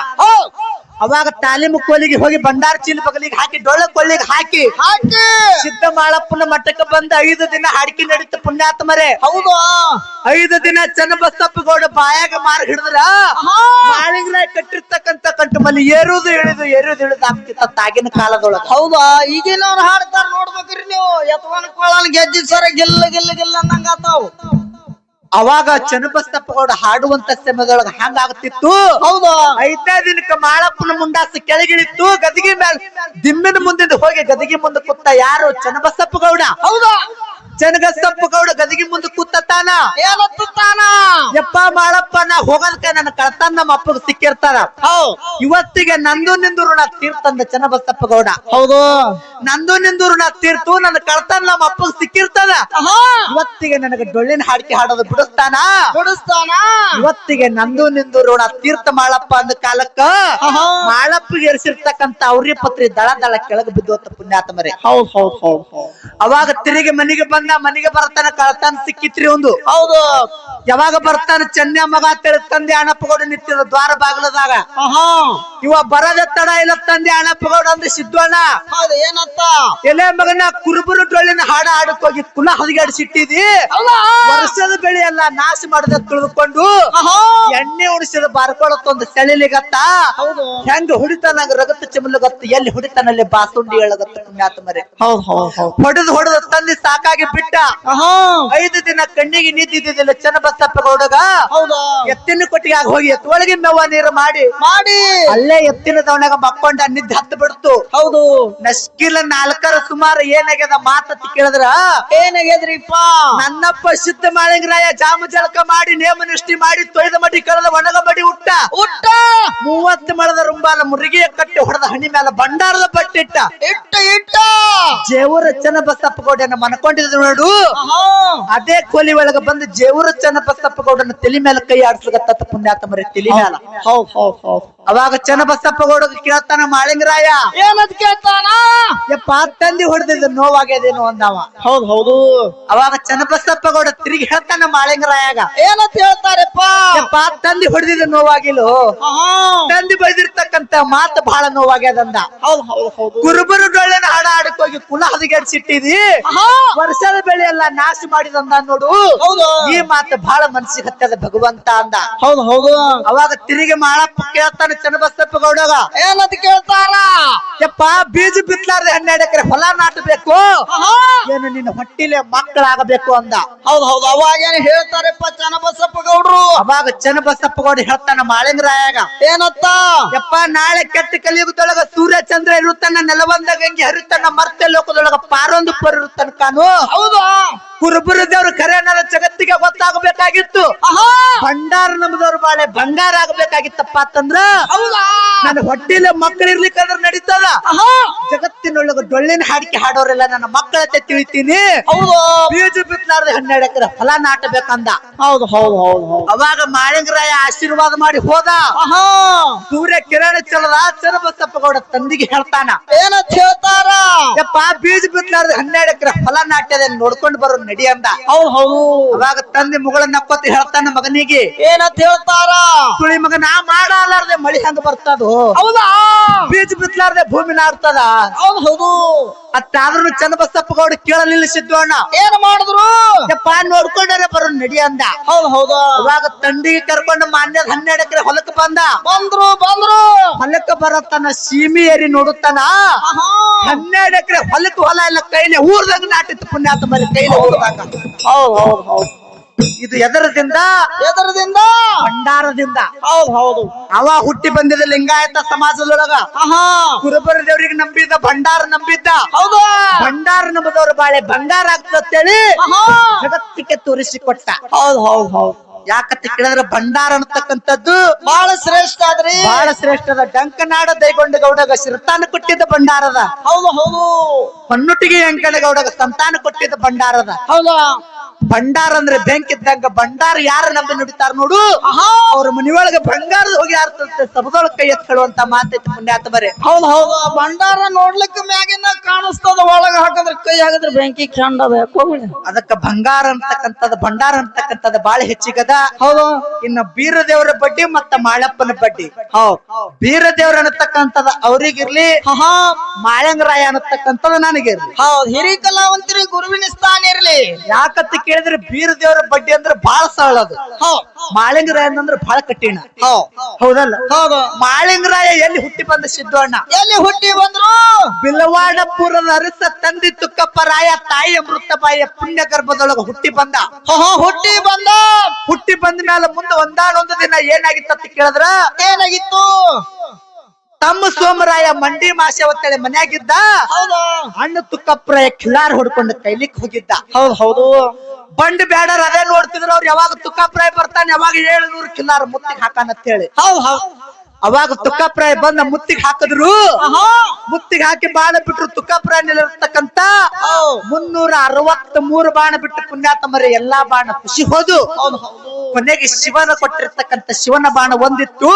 ಅವಾಗ ತಾಲೀಮು ಕೋಲಿಗೆ ಹೋಗಿ ಬಂಡಾರ ಚೀಲ ಬಗಲಿಗೆ ಹಾಕಿ ಡೊಳ್ಳ ಕೊಳ್ಳಿಗೆ ಹಾಕಿ. ಹಾಕಿ. ಸಿದ್ಧ ಮಾಳಪ್ಪನ ಮಠಕ್ಕೆ ಬಂದ ಐದು ದಿನ ಹಾಡಿಕೆ ನಡೀತು ಪುಣ್ಯಾತ್ಮರೆ. ಹೌದು. ಐದು ದಿನ ಚನ್ನಬಸಪ್ಪ ಗೌಡ ಬಾಯಾಗ ಮಾರ್ ಹಿಡಿದ್ರ. ಮಾಳಿಂಗ್ರಾಯ ಕಟ್ಟಿರ್ತಕ್ಕಂತ ಕಂಟು ಮಲ್ಲಿ ಏರುದು ಇಳಿದು ಏರುದು ಇಳಿದು ಆಗ್ತಿತ್ತ ತಾಗಿನ ಕಾಲದೊಳಗೆ. ಹೌದಾ? ಈಗಿನವ್ರು ಹಾಡ್ತಾರ ನೋಡ್ಬೇಕ್ರಿ ನೀವು. ಎತ್ವನ್ ಕೊಳ್ಳನ್ ಗೆಜ್ಜಿ ಸರ ಗಿಲ್ಲ ಗೆಲ್ಲ ಗಿಲ್ಲ ಅಂದಂಗ ಆತಾವ್. ಅವಾಗ ಚನ್ನಬಸಪ್ಪ ಗೌಡ ಹಾಡುವಂತ ಸಮಯದೊಳಗ ಹಂಗ ಹೌದು. ಹೌದಾ ಐದನೇ ದಿನಕ್ಕೆ ಮಾಳಪ್ಪನ ಮುಂಡಾಸ ಕೆಳಗಿಳಿತ್ತು ಗದಗಿ ಮೇಲೆ ದಿಮ್ಮಿನ ಮುಂದಿಂದ ಹೋಗಿ ಗದಗಿ ಮುಂದೆ ಕೂತ ಯಾರು? ಚನ್ನಬಸಪ್ಪ ಗೌಡ. ಚನ್ನಬಸಪ್ಪ ಗೌಡ ಗದಗಿ ಮುಂದೆ ಕೂತಾನ? ಏನತ್ತಾನ ಯಪ್ಪ ಮಾಳಪ್ಪ ನಾ ಹೋಗದಕ್ಕ ನನ್ನ ಕಳ್ತಾನ ನಮ್ಮ ಅಪ್ಪಗ ಸಿಕ್ಕಿರ್ತಾರ. ಹೌದ್. ಇವತ್ತಿಗೆ ನಂದು ನಿಂದು ಋಣ ತೀರ್ತಂದ ಚನ್ನಬಸಪ್ಪ ಗೌಡ. ಹೌದು. ನಂದು ನಿಂದು ಋಣ ತೀರ್ತು ನನ್ನ ಕಳ್ತಾನ ನಮ್ಮ ಅಪ್ಪಗ ಸಿಕ್ಕಿರ್ತದ. ಇವತ್ತಿಗೆ ನನಗೆ ಡೊಳ್ಳಿನ ಹಾಡಿಕೆ ಹಾಡೋದು ಬಿಡಿಸ್ತಾನ? ಬಿಡಿಸ್ತಾನ? ಇವತ್ತಿಗೆ ನಂದು ನಿಂದು ಋಣ ತೀರ್ಥ ಮಾಳಪ್ಪ ಅಂದ ಕಾಲಕ್ಕ ಮಾಳಪ್ಪಗೆ ಎರಿಸಿರ್ತಕ್ಕಂತ ಅವ್ರಿ ಪತ್ರಿ ದಳ ದಳ ಕೆಳಗೆ ಬಿದ್ದೋತ ಪುಣ್ಯಾತ್ಮರೇ. ಹೌದ್ ಹೌದ್ ಹೌದ್ ಹೌದ್. ಅವಾಗ ತಿರುಗಿ ಮನೆಗೆ ಬಂದ ಮನೆಗೆ ಬರ್ತಾನ ಕಳ್ತಾನ ಸಿಕ್ಕಿತ್ರಿ ಒಂದು. ಹೌದು. ಯಾವಾಗ ಬರ್ತಾನ ಚೆನ್ನ ಮಗ ಅಂತೇಳಿ ತಂದೆ ಅಣ್ಣಪ್ಪಗೌಡ ನಿಂತಿದ ದ್ವಾರ ಬಾಗಿಲದಾಗ. ಇವ ಬರದ ತಡ ಇಲ್ಲ ತಂದೆ ಅಣ್ಣಪ್ಪಗೌಡ ಅಂದ್ರೆ ಸಿದ್ದಣ್ಣ ಹೌದು ಏನಂತ? ಎಲೆ ಮಗನ ಕುರುಬರು ಡೊಳ್ಳಿನ ಹಾಡ ಹಾಡಕ್ ಹೋಗಿ ಕುಲ ಹದಿಗಾಡಿಸಿಟ್ಟಿದಿ ಹೌದಾ? ವರ್ಷದ ಬೆಳೆ ಎಲ್ಲ ನಾಶ ಮಾಡದ ತಿಳಿದುಕೊಂಡು ಎಣ್ಣೆ ಉಣಿಸಿದ ಬಾರ್ಕೊಳತ್ತೊಂದು ಸೆಳಿಲಿಗತ್ತ. ಹೆಂಗ ಹುಡಿತಾನಂಗ ರಗತ್ತ ಚಿಮಲಗತ್ತ ಎಲ್ಲಿ ಹುಡಿತಾನಲ್ಲಿ ಬಾಸುಂಡಿ ಹೇಳಗತ್ತ ಪುಣ್ಯಾತ ಮರೆ. ಹೊಡೆದು ಹೊಡೆದ ತಂದೆ ಸಾಕಾಗಿ ಬಿಟ್ಟ. ಐದು ದಿನ ಕಣ್ಣಿಗೆ ನಿಂತಿದ್ದಿಲ್ಲ ಚನ್ನಬಸಪ್ಪ ಗೌಡಗ ಹೌದಾ? ಎತ್ತಿನ ಕೊಟ್ಟಿಗೆ ಹೋಗಿ ಎತ್ತೊಳಗೆ ಮೇವ ನೀರು ಮಾಡಿ. ಮಾಡಿ. ಅಲ್ಲೇ ಎತ್ತಿನ ದವನಾಗ ಮಕ್ಕೊಂಡ ನಿದ್ದೆ ಹತ್ತು ಬಿಡ್ತು. ಹೌದು. ನಸ್ಕಿಲ ನಾಲ್ಕರ ಸುಮಾರು ಏನಾಗ್ಯದ ಮಾತತ್ತಿ ಕೇಳಿದ್ರ? ಏನಾಗ್ಯದ್ರಿಪ್ಪ? ನನ್ನಪ್ಪ ಸಿದ್ಧ ಮಾಳಿಂಗರಾಯ ಜಾಮ ಜಳಕ ಮಾಡಿ ನೇಮ ನಿಷ್ಠಿ ಮಾಡಿ ತೊಯ್ದ ಮಡಿ ಕಳೆದ ಒಣಗ ಮಡಿ ಹುಟ್ಟ. ಉಟ್ಟ ಮೂವತ್ತು ಮಳದ ರುಂಬಾಲ ಮುರುಗಿಯ ಕಟ್ಟಿ ಹೊಡೆದ ಹಣ್ಣಿ ಮೇಲೆ ಭಂಡಾರದ ಬಟ್ಟಿಟ್ಟ ಇಟ್ಟ ಇಟ್ಟ. ಜೇವರ ಚನ್ನಬಸಪ್ಪ ಗೌಡನ ಮನ್ಕೊಂಡಿದ್ ನೋಡು ಅದೇ ಕೋಲಿ ಒಳಗ ಬಂದು ಜೇವರ ಚನ್ನಬಸಪ್ಪ ಗೌಡನ ತಲೆ ಮೇಲೆ ಕೈ ಆಡ್ಸ್ಲಗತ್ತ ಪುಣ್ಯಾತ್ಮರಿ ತಲಿ ತಲೆ ಮೇಲೆ ಅವಾಗ ಚನ್ನಬಸಪ್ಪ ಗೌಡ ಕೇಳ್ತಾನ ಮಾಳಿಂಗರಾಯ. ಏನದ್ ಕೇಳ್ತಾನ? ಯಪ್ಪ ತಂದಿ ಹೊಡೆದಿದ್ದು ನೋವಾಗ್ಯದೇನು ಅಂದವ. ಹೌದ್ ಹೌದು. ಅವಾಗ ಚನ್ನಬಸಪ್ಪ ಗೌಡ ತಿರುಗಿ ಹೇಳ್ತಾನ ಮಾಳಿಂಗರಾಯಾಗ. ಏನಂತ ಹೇಳ್ತಾರಪ್ಪ? ಯಪ್ಪ ತಂದಿ ಹೊಡೆದಿದ್ದು ನೋವಾಗಿಲ್ಲ? ತಂದಿ ಬೈದಿರ್ತಕ್ಕಂತ ಮಾತು ಬಹಳ ನೋವಾಗ್ಯದಂದ. ಹೌದ್ ಹೌದ್ ಹೌದು. ಗುರುಬರು ಡೊಳ್ಳಿನ ಹಾಡ ಆಡಕ್ ಹೋಗಿ ಕುಲ ಹದಿಗೆಡ್ಸಿಟ್ಟಿದಿ. ಆಹಾ. ವರ್ಷದ ಬೆಳೆ ಎಲ್ಲ ನಾಶ ಮಾಡಿದಂದ ನೋಡು. ಹೌದು. ಈ ಮಾತು ಬಹಳ ಮನಸ್ಸಿಗೆ ಹತ್ತದ ಭಗವಂತ ಅಂದ. ಹೌದು ಹೌದು. ಅವಾಗ ತಿರುಗಿ ಮಾಡಪ್ಪ ಕೇಳ್ತಾನೆ ಚನ್ನಬಸಪ್ಪ ಗೌಡಗ. ಏನಂತ ಕೇಳ್ತಾರ? ಯಪ್ಪ ಬೀಜ ಬಿತ್ತಲಾರ್ದೆ ಹನ್ನೆರಡು ಎಕರೆ ಹೊಲ ನಾಟಬೇಕು. ಏನು ನಿನ್ನ ಹೊಟ್ಟಿಲೆ ಮಕ್ಕಳಾಗಬೇಕು ಅಂದ. ಹೌದು ಹೌದು. ಅವಾಗ ಏನು ಹೇಳ್ತಾರಪ್ಪ ಚನ್ನಬಸಪ್ಪ ಗೌಡ್ರು? ಅವಾಗ ಚನ್ನಬಸಪ್ಪ ಗೌಡ ಹೇಳ್ತಾನ ಮಾಳಿಂಗರಾಯಾಗ. ಏನತ್ತ ಯಪ್ಪ ನಾಳೆ ಕೆಟ್ಟ ಕಲಿಯುಗದೊಳಗ ಸೂರ್ಯ ಚಂದ್ರ ಇರುತ್ತಾನ ನೆಲವಂದ ಗಂಗೆ ಹರಿತಾನ ಮರ್ತೆ ಲೋಕದೊಳಗ ಪಾರೊಂದು ಪರ್ ಇರುತ್ತಾನ ಕಾನು. ಹೌದಾ. ಕುರುಬರು ದೇವ್ರು ಕರೆ ಜಗತ್ತಿಗೆ ಗೊತ್ತಾಗಬೇಕಾಗಿತ್ತು. ಭಂಡಾರ ನಮ್ದವ್ರು ಬಾಳೆ ಬಂಗಾರ ಆಗಬೇಕಾಗಿತ್ತಪ್ಪ ಅಂತಂದ್ರ ನನ್ನ ಹೊಟ್ಟಿಲ ಮಕ್ಕಳು ಇರ್ಲಿಕ್ಕಂದ್ರ ನಡೀತದ? ಜಗತ್ತಿನೊಳಗ ಡೊಳ್ಳಿನ ಹಾಡಿಕೆ ಹಾಡೋರೆಲ್ಲ ನನ್ನ ಮಕ್ಕಳತ್ತೆ ತಿಳಿತೀನಿ. ಬೀಜ ಬಿತ್ಲಾರ್ದೆ ಹನ್ನೆರಡು ಎಕರೆ ಫಲ ನಾಟಬೇಕಂದ. ಹೌದು ಹೌದು ಹೌದು ಅವಾಗ ಮಾಳಿಂಗರಾಯ ಆಶೀರ್ವಾದ ಮಾಡಿ ಹೋದ. ಸೂರ್ಯ ಕಿರಣ ಚಲದ ಚನ್ನಬಸಪ್ಪ ಗೌಡ ತಂದಿಗೆ ಹೇಳ್ತಾನ. ಏನಂತ ಹೇಳ್ತಾರ? ಯಪ್ಪ ಬೀಜ ಬಿತ್ತಲಾರ್ದ ಹನ್ನೆರಡು ಎಕರೆ ಫಲ ನಾಟ್ಯದ ನೋಡ್ಕೊಂಡು ಬರೋ ನಡಿ ಅಂದ. ಹೌದು ಹೌದು. ಅವಾಗ ತಂದೆ ನಕ್ಕೊತ್ತ ಹೇಳ್ತಾನ ಮಗನಿಗೆ. ಏನಂತ ಹೇಳ್ತಾರ ತುಳಿ ಮಗ ನಾ ಮಾಡಲಾರ್ದೆ ಮಳಿ ಹಂಗ ಬರ್ತದ? ಹೌದಾ? ಬೀಜ ಬಿತ್ತಲಾರ್ದೆ ಭೂಮಿ ನಾಡ್ತದ ಹೌದು ಹೌದು. ಅತ್ತಾದ್ರೂ ಚನ್ನಬಸಪ್ಪ ಗೌಡ ಕೇಳಲಿಲ್ಲ ಸಿದ್ದಣ್ಣ ಏನ್ ಮಾಡಿದ್ರು? ಯಪ್ಪ ನೋಡ್ಕೊಂಡಾರೆ ಬರೋ ನಡಿ ಅಂದ. ಹೌದು ಹೌದು. ಅವಾಗ ತಂಡಿಗೆ ಕರ್ಕೊಂಡು ಮಾನ್ಯ ಹನ್ನೆರಡು ಎಕರೆ ಹೊಲಕ್ಕೆ ಬಂದ. ಬಂದ್ರು ಬಂದ್ರು. ಹೊಲಕ್ಕೆ ಬರತ್ತನ ಸೀಮಿ ಏರಿ ನೋಡುತ್ತಾನ. ಹನ್ನೆರಡು ಎಕರೆ ಹೊಲಕ್ಕೆ ಹೊಲ ಎಲ್ಲ ಕೈಲಿ ಊರ್ದಾಗ ನಾಟಿತ್ತು ಪುಣ್ಯಾತ ಬರೀ ಕೈಲಿ ಊರ್ದಾಗ ಹೌದು ಹೌದು ಹೌದು. ಇದು ಎದರದಿಂದ? ಎದರದಿಂದ? ಭಂಡಾರದಿಂದ. ಹೌದು ಹೌದು. ಅವ ಹುಟ್ಟಿ ಬಂದಿದ ಲಿಂಗಾಯತ ಸಮಾಜದೊಳಗ. ಕುರುಬರ ದೇವರಿಗೆ ನಂಬಿದ್ದ ಭಂಡಾರ ನಂಬಿದ್ದ. ಹೌದು. ಭಂಡಾರ ನಂಬದವ್ರ ಬಾಳೆ ಭಂಡಾರ ಆಗ್ತತ್ತೇಳಿ. ಜಗತ್ತಿಗೆ ತೋರಿಸಿಕೊಟ್ಟ. ಹೌದು ಹೌದು ಹೌದು. ಯಾಕತ್ತ ಕೇಳಿದ್ರೆ ಭಂಡಾರ ಅನ್ನತಕ್ಕಂಥದ್ದು ಬಹಳ ಶ್ರೇಷ್ಠ ಆದ್ರಿ. ಬಹಳ ಶ್ರೇಷ್ಠದ ಡಂಕನಾಡ ದೈಗೊಂಡ ಗೌಡಗ ಶಿರತಾನ ಕೊಟ್ಟಿದ್ದ ಭಂಡಾರದ ಹೌದು ಹೌದು. ಹೊನ್ನುಟಿಗೆ ಅಂಕಣ ಗೌಡಗ ಸಂತಾನ ಕೊಟ್ಟಿದ್ದ ಭಂಡಾರದ ಹೌದಾ? ಭಂಡಾರ ಅಂದ್ರೆ ಬೆಂಕಿ ಇದ್ದಂಗ ಭಂಡಾರ ಯಾರ ನಂಬಿ ನುಡಿತಾರ ನೋಡು? ಅವ್ರ ಮನಿಯೊಳಗ ಬಂಗಾರದ ಹೋಗಿ ಆರ್ತಂತೆ ಸಬದೊಳಗ ಕೈ ಎತ್ ಕೇಳುವಂತ ಮಾತೈತಿ ಪುಣ್ಯಾತ ಬರೇ. ಹೌದ್ ಹೌದು ಆ ಭಂಡಾರ ನೋಡ್ಲಿಕ್ಕೆ ಮ್ಯಾಗಿನ ಕಾಣಿಸ್ತದ ಒಳಗ ಹಾಕಿದ್ರೆ ಕೈ ಹಾಕದ್ರ ಬೆಂಕಿ ಕಂಡದ ಅದಕ್ಕ ಬಂಗಾರ ಅಂತಕ್ಕಂಥದ್ದು ಭಂಡಾರ ಅಂತಕ್ಕಂಥದ್ದು ಬಾಳ ಹೆಚ್ಚಿಗದ. ಹೌದು. ಇನ್ನ ಬೀರದೇವರ ಬಡ್ಡಿ ಮತ್ತ ಮಾಳಪ್ಪನ ಬಡ್ಡಿ. ಹೌದು. ಬೀರದೇವ್ರ ಅನ್ನತಕ್ಕಂಥದ್ದು ಅವ್ರಿಗಿರ್ಲಿ ಆಹಾ! ಮಾಳಂಗರಾಯ ಅನ್ನತಕ್ಕಂಥದ್ದು ನನಗಿರ್ಲಿ. ಹೌದು ಹಿರಿ ಕಲಾವಂತರಿ ಗುರುವಿನ ಸ್ಥಾನ ಇರ್ಲಿ. ಯಾಕಂತ ಕೇಳಿದ್ರೆ ಬೀರದೇವರ ಬಡ್ಡಿ ಅಂದ್ರೆ ಬಹಳ ಸರಳ ಅದು. ಮಾಳಿಂಗರಾಯ ಅಂದ್ರೆ ಬಹಳ ಕಠಿಣ. ಹೌದು ಹೌದಲ್ಲ? ಹೌದು. ಮಾಳಿಂಗರಾಯ ಎಲ್ಲಿ ಹುಟ್ಟಿ ಬಂದ ಸಿದ್ದಣ್ಣ? ಎಲ್ಲಿ ಹುಟ್ಟಿ ಬಂದ್ರು? ಬಿಲವಾಡಪುರದ ಅರಸ ತಂದಿ ತುಕ್ಕಪ್ಪರಾಯ ತಾಯಿ ಅಮೃತಬಾಯಿಯ ಪುಣ್ಯ ಗರ್ಭದೊಳಗ ಹುಟ್ಟಿ ಬಂದ. ಹುಟ್ಟಿ ಬಂದ. ಹುಟ್ಟಿ ಬಂದ ಮೇಲೆ ಮುಂದೆ ಒಂದಾನೊಂದು ದಿನ ಏನಾಗಿತ್ತು ಅಂತ ಕೇಳಿದ್ರ? ಏನಾಗಿತ್ತು? ತಮ್ಮ ಸೋಮರಾಯ ಮಂಡಿ ಮಾಸೆ ಒತ್ತಳೆ ಮನ್ಯಾಗಿದ್ದ? ಹೌದಾ. ಹಣ್ಣು ತುಕ್ಕಪ್ರಾಯ ಕಿಲಾರ್ ಹೊಡ್ಕೊಂಡು ಕೈಲಿಕ್ ಹೋಗಿದ್ದ. ಹೌದು ಹೌದು. ಬಂಡ್ ಬ್ಯಾಡರ್ ಅದೇ ನೋಡ್ತಿದ್ರು ಅವ್ರು ಯಾವಾಗ ತುಕ್ಕಪ್ರಾಯ ಬರ್ತಾನೆ ಯಾವಾಗ ಏಳು ನೂರು ಕಿಲ್ಲಾರ್ ಮುತ್ತಿಗೆ ಹಾಕಾನಂತ ಹೇಳಿ ಹೌದು ಹೌದು. ಅವಾಗ ತುಕ್ಕಪ್ರಾಯ ಬಂದ ಮುತ್ತಿಗೆ ಹಾಕಿದ್ರು. ಮುತ್ತಿಗೆ ಹಾಕಿ ಬಾಣ ಬಿಟ್ರು ತುಕ್ಕಪ್ರಾಯ ನಿಲ್ಲಿರ್ತಕ್ಕಂತ ಮುನ್ನೂರ ಅರವತ್ತ ಮೂರು ಬಾಣ ಬಿಟ್ಟು ಪುಣ್ಯಾತಮರಿ ಎಲ್ಲಾ ಬಾಣ ಖುಷಿ ಹೋದು. ಕೊನೆಗೆ ಶಿವನ ಕೊಟ್ಟಿರ್ತಕ್ಕಂತ ಶಿವನ ಬಾಣ ಒಂದಿತ್ತು.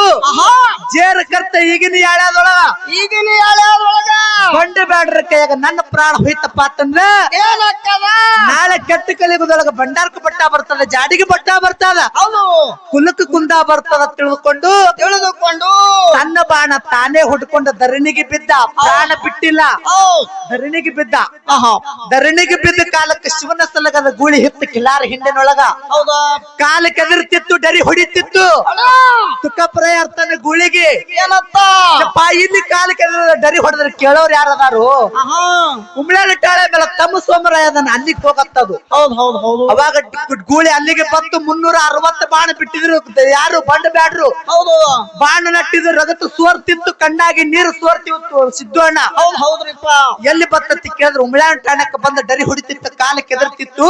ಜೇರ ಕರ್ತ ಈಗಿನ ಯಾಳ್ಯಾದೊಳಗ? ಈಗಿನ ಯಾಳ್ಯಾದ್ರೊಳಗ ಬಂಡ ಬ್ಯಾಡ್ರ ಕೈಯಾಗ ನನ್ನ ಪ್ರಾಣ ಹೋಯ್ತಪ್ಪ ಅಂತಂದ್ರ ನಾಳೆ ಕೆಟ್ಟ ಕಲಿಯುಗದೊಳಗ ಭಂಡಾರಕ್ಕೆ ಬಟ್ಟ ಬರ್ತದ ಜಾಡಿಗೆ ಬಟ್ಟ ಬರ್ತದ. ಕುಲಕ್ಕೆ ಕುಂದ ಬರ್ತದ ತಿಳಿದುಕೊಂಡು ತಿಳಿದುಕೊಂಡು ತನ್ನ ಬಾಣ ತಾನೇ ಹುಡ್ಕೊಂಡ ಧರಣಿಗೆ ಬಿದ್ದ ಪ್ರಾಣ ಬಿಟ್ಟಿಲ್ಲ. ಧರಣಿಗೆ ಬಿದ್ದ. ಧರಣಿಗೆ ಬಿದ್ದ ಕಾಲಕ್ಕೆ ಶಿವನ ಸಲಗದ ಗೂಳಿ ಹಿತ್ತು ಕಿಲಾರ ಹಿಂಡಿನೊಳಗ. ಕಾಲ ಕೆದರ್ತಿತ್ತು ಡರಿ ಹೊಡಿತಿತ್ತು. ತುಕ್ಕ ತುಕ್ಕಪ್ರಾಯ ಅರ್ಥನ ಗೂಳಿಗೆ. ಇಲ್ಲಿ ಕಾಲ ಕೆದರ ಡರಿ ಹೊಡೆದ್ರೆ ಕೇಳೋರು ಯಾರದಾರು? ಉಮ್ಳಾಳಿ ಟಾಳೆ ಮೇಲೆ ತಮ್ಮ ಸೋಮರಾಯ ಅದನ್ನ ಅಲ್ಲಿಗೆ ಹೋಗತ್ತದು. ಹೌದು ಹೌದು ಹೌದು. ಅವಾಗ ಗೂಳಿ ಅಲ್ಲಿಗೆ ಬಂತು ಮುನ್ನೂರ ಅರವತ್ತು ಬಾಣ ಬಿಟ್ಟಿದ್ರು. ಯಾರು ಬಂಡ ಬ್ಯಾಡ್ರು? ಹೌದು. ಬಾಣ ನಟ್ಟಿದ್ರು ರಗತ್ತು ಸೋರ್ತಿತ್ತು ಕಣ್ಣಾಗಿ ನೀರು ಸೋರ್ತಿತ್ತು ಸಿದ್ದಣ್ಣ ಅಣ್ಣ ಹೌದ್ರಿಪ್ಪ ಎಲ್ಲಿ ಬರ್ತತಿ ಕೇಳಿದ್ರು ಉಮ್ಳಾಣ ಠಾಣಕ್ಕೆ ಬಂದ ಡರಿ ಹೊಡಿತಿತ್ತು ಕಾಲ ಕೆದರ್ತಿತ್ತು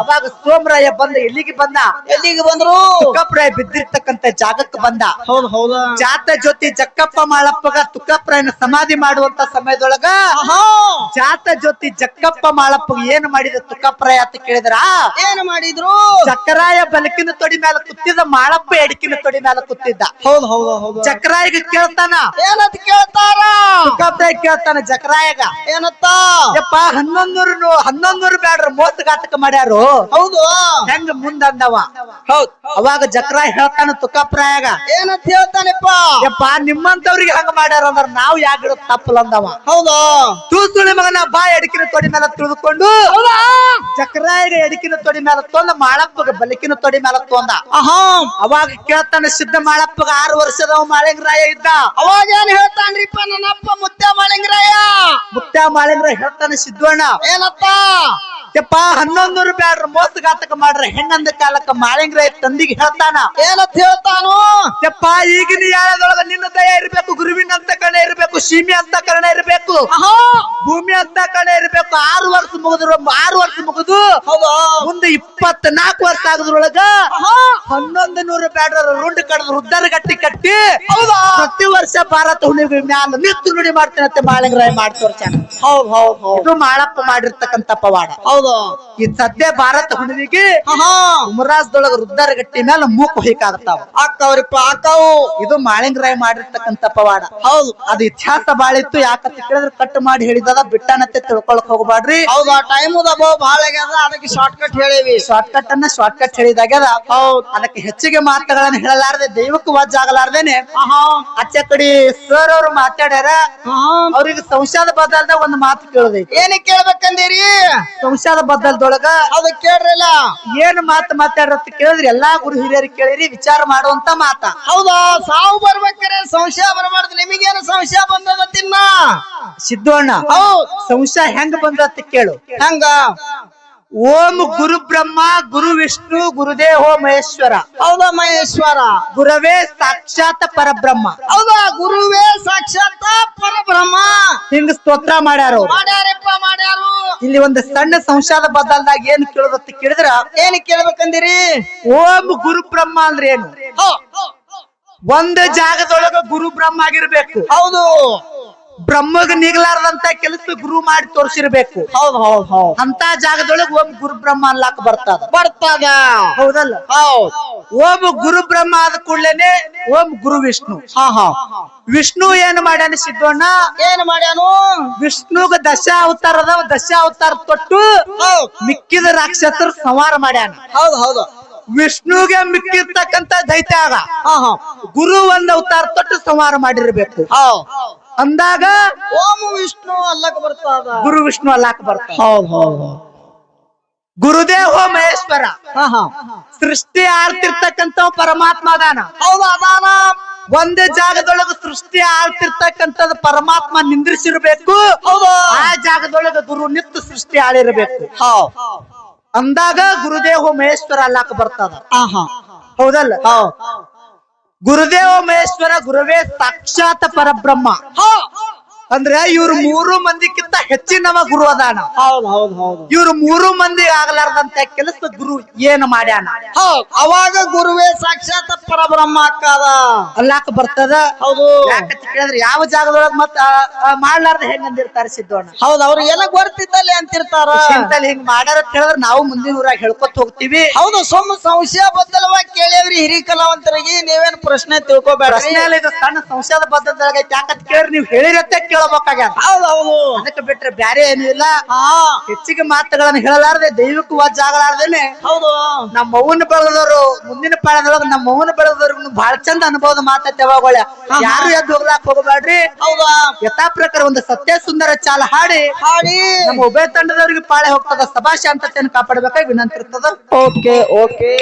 ಅವಾಗ ಸೋಮರಾಯ ಬಂದ ಎಲ್ಲಿಗೆ ಬಂದ? ಎಲ್ಲಿಗೆ ಬಂದ್ರು? ತುಕ್ಕಪ್ರಾಯ ಬಿದ್ದಿರ್ತಕ್ಕಂತ ಜಾಗಕ್ಕೆ ಬಂದ. ಹೌದು ಹೌದ? ಜಾತ ಜೊತೆ ಜಕ್ಕಪ್ಪ ಮಾಳಪ್ಪಗ ತುಕ್ಕಪ್ರಾಯನ ಸಮಾಧಿ ಮಾಡುವಂತ ಸಮಯದೊಳಗ ಜಾತ ಜ್ಯೋತಿ ಜಕ್ಕಪ್ಪ ಮಾಳಪ್ಪ ಏನ್ ಮಾಡಿದ ತುಕ್ಕಪ್ರಾಯ ಅಂತ ಕೇಳಿದ್ರ? ಏನ್ ಮಾಡಿದ್ರು? ಚಕ್ಕರಾಯ ಬಲಕಿನ ತೊಡಿ ಮೇಲೆ ಕುತ್ತಿದ್ದ ಮಾಳಪ್ಪ ಎಡಕಿನ ತೊಡಿ ಮೇಲೆ ಕುತ್ತಿದ್ದ ಹೌದು ಹೌದು? ಹೌದು ಈಗ ಕೇಳ್ತಾನ? ಏನಂತ ಕೇಳ್ತಾರ? ಕೇಳ್ತಾನ ಜಕರಾಯಗ. ಏನತ್ತ? ಯಪ್ಪ ಹನ್ನೊಂದೂರು ಹನ್ನೊಂದೂರು ಬ್ಯಾಡ್ರ ಮೋಸಗಾಟಕ ಮಾಡ್ಯಾರು. ಹೌದು. ಹೆಂಗ ಮುಂದಂದವ? ಹೌದ್. ಅವಾಗ ಜಕರಾಯ ಹೇಳ್ತಾನ ತುಕ್ಕಪ್ರಾಯಗ ಏನಂತ ಹೇಳ್ತಾನಪ್ಪ? ಯಪ್ಪ ನಿಮ್ಮಂತವ್ರಿಗೆ ಹಂಗ ಮಾಡ್ಯಾರ ಅಂದ್ರ ನಾವ್ ಯಾಕೆ ತಪ್ಪಲ್ ಅಂದವ ಹೌದಾ. ತೂಸುಳಿ ಮಗನ ಬಾಯಿ ಎಡಕಿನ ತೊಡಿ ಮೇಲೆ ತಿಳಿದುಕೊಂಡು ಹೌದಾ? ಚಕ್ರಾಯಿಗ ಎಡಕಿನ ತೊಡಿ ಮೇಲೆ ತೊಂದ ಮಾಳಪ್ಪಗ ಬಲಕಿನ ತೊಡಿ ಮೇಲೆ ತೊಂದ. ಆಹಾ. ಅವಾಗ ಕೇಳ್ತಾನೆ ಸಿದ್ಧ ಮಾಳಪ್ಪಗ ಆರು ವರ್ಷದ ಮಾಳಿಂಗರಾಯ ಇದ್ದ. ಅವಾಗ ಏನ್ ಹೇಳ್ತಾನ್ರಿಪ್ಪ ನನ್ನಪ್ಪ? ಮುತ್ಯ ಮಾಳಿಂಗ್ರಯ್ಯ ಮುತ್ಯ ಮಾಳಿಂಗ್ರ ಹೇಳ್ತಾನೆ ಸಿದ್ದಣ್ಣ ಏನಪ್ಪ? ಯಪ್ಪ ಹನ್ನೊಂದೂರು ಬ್ಯಾಡ್ರ ಮೋಸಗಾತಕ ಮಾಡ್ರ. ಹೆಣ್ಣಂದ ಕಾಲಕ್ಕ ಮಾಳಿಂಗರಾಯ ತಂದಿಗೆ ಹೇಳ್ತಾನ. ಏನತ್ ಹೇಳ್ತಾನು? ಯಪ್ಪ ಈಗಿನ ಯಾಳದೊಳಗ ನಿನ್ನ ದಯ ಇರ್ಬೇಕು. ಸೀಮೆ ಅಂತ ಕಣ ಇರಬೇಕು. ಭೂಮಿ ಅಂತ ಕಣ ಇರ್ಬೇಕು. ಆರು ವರ್ಷ ಮುಗಿದ್ರು ಆರು ವರ್ಷ ಮುಗಿದು ಹೌದಾ. ಮುಂದೆ ಇಪ್ಪತ್ನಾಲ್ಕು ವರ್ಷ ಆಗದ್ರೊಳಗ ಹನ್ನೊಂದು ನೂರು ಬ್ಯಾಡ್ರ ರುಂಡ್ ಕಡ್ದು ರುದ್ದರ ಗಟ್ಟಿ ಕಟ್ಟಿ ಹೌದಾ. ಪ್ರತಿ ವರ್ಷ ಭಾರತ ಹುಣ್ಣಿಮೆ ಮ್ಯಾಲ ನಿತ್ತು ನುಡಿ ಮಾಡ್ತೇನೆ ಅಂತ ಮಾಳಿಂಗರಾಯ ಮಾಡ್ತೋರ್ ಹೌದ್ ಹೌದ್ ಹೌದ್. ಇದು ಮಾಳಪ್ಪ ಮಾಡಿರ್ತಕ್ಕಂತ ಪವಾಡ. ಹೌದು. ಈ ಸದ್ಯ ಭಾರತ ಹುಣ್ಣಿಮೆಗೆ ಉಮರಾಜ್ದೊಳಗ ರುದ್ದರ ಗಟ್ಟಿ ಮೇಲೆ ಮೂಕ್ ಹೊಯ್ಕಾಗ್ತಾವ ಅಕ್ಕವ್ರಿಪ್ಪ ಅಕ್ಕವು ಇದು ಮಾಳಿಂಗರಾಯ ಮಾಡಿರ್ತಕ್ಕಂತ ಪವಾಡ. ಹೌದು. ಅದು ಇತಿಹಾಸ. ತ್ರಾಸ ಬಾಳ ಇತ್ತು. ಯಾಕಂತ ಕೇಳಿದ್ರೆ ಕಟ್ ಮಾಡಿ ಹೇಳಿದ ಬಿಟ್ಟನತ್ತೆ ತಿಳ್ಕೊಳಕ್ ಹೋಗ್ಬಾಡ್ರಿ ಆ ಟೈಮ್ ಬಹಳ ಆಗ್ಯದ. ಅದಕ್ಕೆ ಶಾರ್ಟ್ ಕಟ್ ಹೇಳಿವಿ. ಶಾರ್ಟ್ ಕಟ್ ಅನ್ನ ಶಾರ್ಟ್ ಕಟ್ ಹೇಳಿದಾಗ್ಯದ ಅದಕ್ಕೆ ಹೆಚ್ಚಿಗೆ ಮಾತುಗಳನ್ನ ಹೇಳಲಾರ್ದೆ ದೈವಕ್ಕೆ ವಜ್ ಆಗಲಾರ್ದೇನೆ. ಅಚ್ಚೆ ಕಡಿ ಸರ್ ಅವ್ರು ಮಾತಾಡ್ಯಾರ. ಅವ್ರಿಗೆ ಸಂಶಯದ ಬದಲ್ದ ಒಂದು ಮಾತು ಕೇಳಿದೆ. ಏನಕ್ಕೆ ಕೇಳ್ಬೇಕಂದಿರಿ? ಸಂಶಯದ ಬದಲ್ದೊಳಗ ಅದು ಕೇಳ್ರಲ್ಲ. ಏನ್ ಮಾತು ಮಾತಾಡ್ರತ್ ಕೇಳಿದ್ರಿ ಎಲ್ಲಾ ಗುರು ಹಿರಿಯರು ಕೇಳಿರಿ ವಿಚಾರ ಮಾಡುವಂತ ಮಾತ. ಹೌದಾ? ಸಾವು ಬರ್ಬೇಕಾರೆ ಸಂಶಯ ಬರಬಾರ್ದು. ನಿಮಗೇನು ಸಂಶಯ ಬಂದದ ತಿನ್ನ ಸಿದ್ದೋಣ್ಣ ಹೌದ್. ಸಂಶಯ ಹೆಂಗ್ ಬಂದತ್ತ ಕೇಳು. ಹಂಗ? ಓಂ ಗುರು ಬ್ರಹ್ಮ ಗುರು ವಿಷ್ಣು ಗುರುದೇವೋ ಮಹೇಶ್ವರ. ಹೌದಾ ಮಹೇಶ್ವರ? ಗುರುವೇ ಸಾಕ್ಷಾತ್ ಪರಬ್ರಹ್ಮ. ಹೌದಾ? ಗುರುವೇ ಸಾಕ್ಷಾತ್ ಪರಬ್ರಹ್ಮ. ಹಿಂಗ ಸ್ತೋತ್ರ ಮಾಡ್ಯಾರು ಮಾಡ್ಯಾರಪ್ಪ ಮಾಡ್ಯಾರು. ಇಲ್ಲಿ ಒಂದು ಸಣ್ಣ ಸಂಶಯದ ಬದಲ್ದಾಗ ಏನ್ ಕೇಳೋದತ್ತ ಕೇಳಿದ್ರ? ಏನ್ ಕೇಳ್ಬೇಕಂದಿರಿ? ಓಂ ಗುರು ಬ್ರಹ್ಮ ಅಂದ್ರೆ ಏನು ಒಂದು ಜಾಗದೊಳಗ ಗುರು ಬ್ರಹ್ಮ ಆಗಿರ್ಬೇಕು. ಹೌದು. ಬ್ರಹ್ಮಗ್ ನಿಗ್ಲಾರದಂತ ಕೆಲಸ ಗುರು ಮಾಡಿ ತೋರಿಸಿರ್ಬೇಕು. ಹೌದು ಹೌದು ಹೌದು. ಅಂತ ಜಾಗದೊಳಗ ಒಬ್ಬ ಗುರು ಬ್ರಹ್ಮ ಅನ್ಲಾಕ್ ಬರ್ತದ. ಬರ್ತದ. ಹೌದಲ್ಲ? ಹೌದ್. ಓಂ ಗುರು ಬ್ರಹ್ಮ ಆದ ಕೂಡ್ಲೇನೆ ಓಂ ಗುರು ವಿಷ್ಣು. ಹಾ ಹಾ. ವಿಷ್ಣು ಏನ್ ಮಾಡ್ಯಾನ ಸಿದ್ದಣ್ಣ? ಏನ್ ಮಾಡ್ಯಾನು? ವಿಷ್ಣುಗ ದಶ ಅವತಾರ ಅದಾವ ದಶ ಅವತಾರ ತೊಟ್ಟು ಮಿಕ್ಕಿದ ರಾಕ್ಷಸರು ಸಂಹಾರ ಮಾಡ್ಯಾನ. ಹೌದು ಹೌದು. ವಿಷ್ಣುಗೆ ಮಿಕ್ಕಿರ್ತಕ್ಕಂತ ದೈತ್ಯ ಆಗ ಹಾ ಹಾ. ಗುರು ಒಂದ್ ಅವತಾರ ತೊಟ್ಟು ಸಂಹಾರ ಮಾಡಿರ್ಬೇಕು. ಅಂದಾಗ ಓಮ ವಿಷ್ಣು ಅಲ್ಲಕ್ ಬರ್ತದ. ಗುರು ವಿಷ್ಣು ಅಲ್ಲಾಕ್ ಬರ್ತ ಹೌದ್ ಹೌದ್ ಗುರುದೇವ ಮಹೇಶ್ವರ. ಸೃಷ್ಟಿ ಆಳ್ತಿರ್ತಕ್ಕಂತ ಪರಮಾತ್ಮ ಅದಾನ ಹೌದು ಅದಾನ ಒಂದೇ ಜಾಗದೊಳಗ ಸೃಷ್ಟಿ ಆಳ್ತಿರ್ತಕ್ಕಂಥದ್ ಪರಮಾತ್ಮ ನಿಂದ್ರಿಸಿರ್ಬೇಕು. ಆ ಜಾಗದೊಳಗ ಗುರು ನಿತ್ತು ಸೃಷ್ಟಿ ಆಳಿರ್ಬೇಕು. ಅಂದಾಗ ಗುರುದೇವ ಮಹೇಶ್ವರ ಅಲ್ಲಾಕ ಬರ್ತದ. ಹಾ ಹಾ ಹೌದಲ್ಲ? ಹೌದ್ ಗುರುದೇವ ಮಹೇಶ್ವರ ಗುರುವೇ ಸಾಕ್ಷಾತ್ ಪರಬ್ರಹ್ಮ. ಅಂದ್ರೆ ಇವ್ರು ಮೂರು ಮಂದಿಕ್ಕಿಂತ ಹೆಚ್ಚಿನವ ಗುರು ಅದಾನ. ಹೌದ್ ಹೌದ್ ಹೌದು. ಇವ್ರು ಮೂರು ಮಂದಿ ಆಗ್ಲಾರ್ದಂತ ಕೆಲಸ ಗುರು ಏನ್ ಮಾಡ್ಯಾನ? ಹೌದ್. ಅವಾಗ ಗುರುವೇ ಸಾಕ್ಷಾತ್ ಪರಬ್ರಹ್ಮ ಅಕ್ಕದ ಅಲ್ಲಾಕ ಬರ್ತದ? ಹೌದು. ಯಾಕಂತ ಕೇಳಿದ್ರೆ ಯಾವ ಜಾಗದೊಳಗ ಮತ್ತ ಮಾಡ್ಲಾರ್ದ ಹೆಂಗಂದಿರ್ತಾರ ಸಿದ್ದೋಣ ಹೌದ್ ಎಲ್ಲ ಗೊತ್ತಿದ್ದಲ್ಲಿ ಅಂತಿರ್ತಾರ. ಇಂತಲ್ಲಿ ಹಿಂಗ್ ಮಾಡ್ಯಾರ ಅಂತ ಹೇಳಿದ್ರೆ ನಾವು ಮುಂದಿನ ಊರಾಗ ಹೇಳ್ಕೊತ ಹೋಗ್ತೀವಿ. ಹೌದು ಸೊಮ್ಮ ಸಂಶಯ ಬದ್ದಲವಾಗಿ ಕೇಳೇವ್ರಿ ಹಿರಿ ಕಲಾವಂತರಿಗೆ ನೀವೇನ್ ಪ್ರಶ್ನೆ ತಿಳ್ಕೊಬೇಡ ಇದು ಸಣ್ಣ ಸಂಶಯದ ಬದ್ದಲಾಗೈತಿ ಯಾಕಂತ ಕೇಳಿ ನೀವು ಹೇಳಿರತ್ತೆ ಅದಕ್ಕೆ ಬಿಟ್ರೆ ಬ್ಯಾರೆ ಏನೂ ಇಲ್ಲ. ಹೆಚ್ಚಿಗೆ ಮಾತುಗಳನ್ನ ಹೇಳಲಾರದೆ ದೈವಕ್ಕೂ ವಜ್ಜ ಆಗಲಾರ್ದೇನೆ ಹೌದು. ನಮ್ಮ ಮೌನ ಬೆಳೆದವರು ಮುಂದಿನ ಪಾಳದೊಳಗ ನಮ್ಮ ಮೌನ ಬೆಳೆದವ್ರು ಬಹಳ ಚಂದ ಅನುಭವದ ಮಾತೈತೆ ಯಾರು ಎದ್ದು ಹೋಗ್ಲಾಕ್ ಹೋಗಬೇಡ್ರಿ. ಹೌದಾ? ಯಥಾ ಪ್ರಕಾರ ಒಂದು ಸತ್ಯ ಸುಂದರ ಚಾಲ ಹಾಡಿ. ಹಾಡಿ. ನಮ್ಮ ಉಭಯ ತಂಡದವರಿಗೆ ಪಾಳೆ ಹೋಗ್ತದ. ಸಭಾ ಶಾಂತತೆಯನ್ನು ಕಾಪಾಡಬೇಕಾಗಿ ವಿನಂತಿರ್ತದ. Okay okay.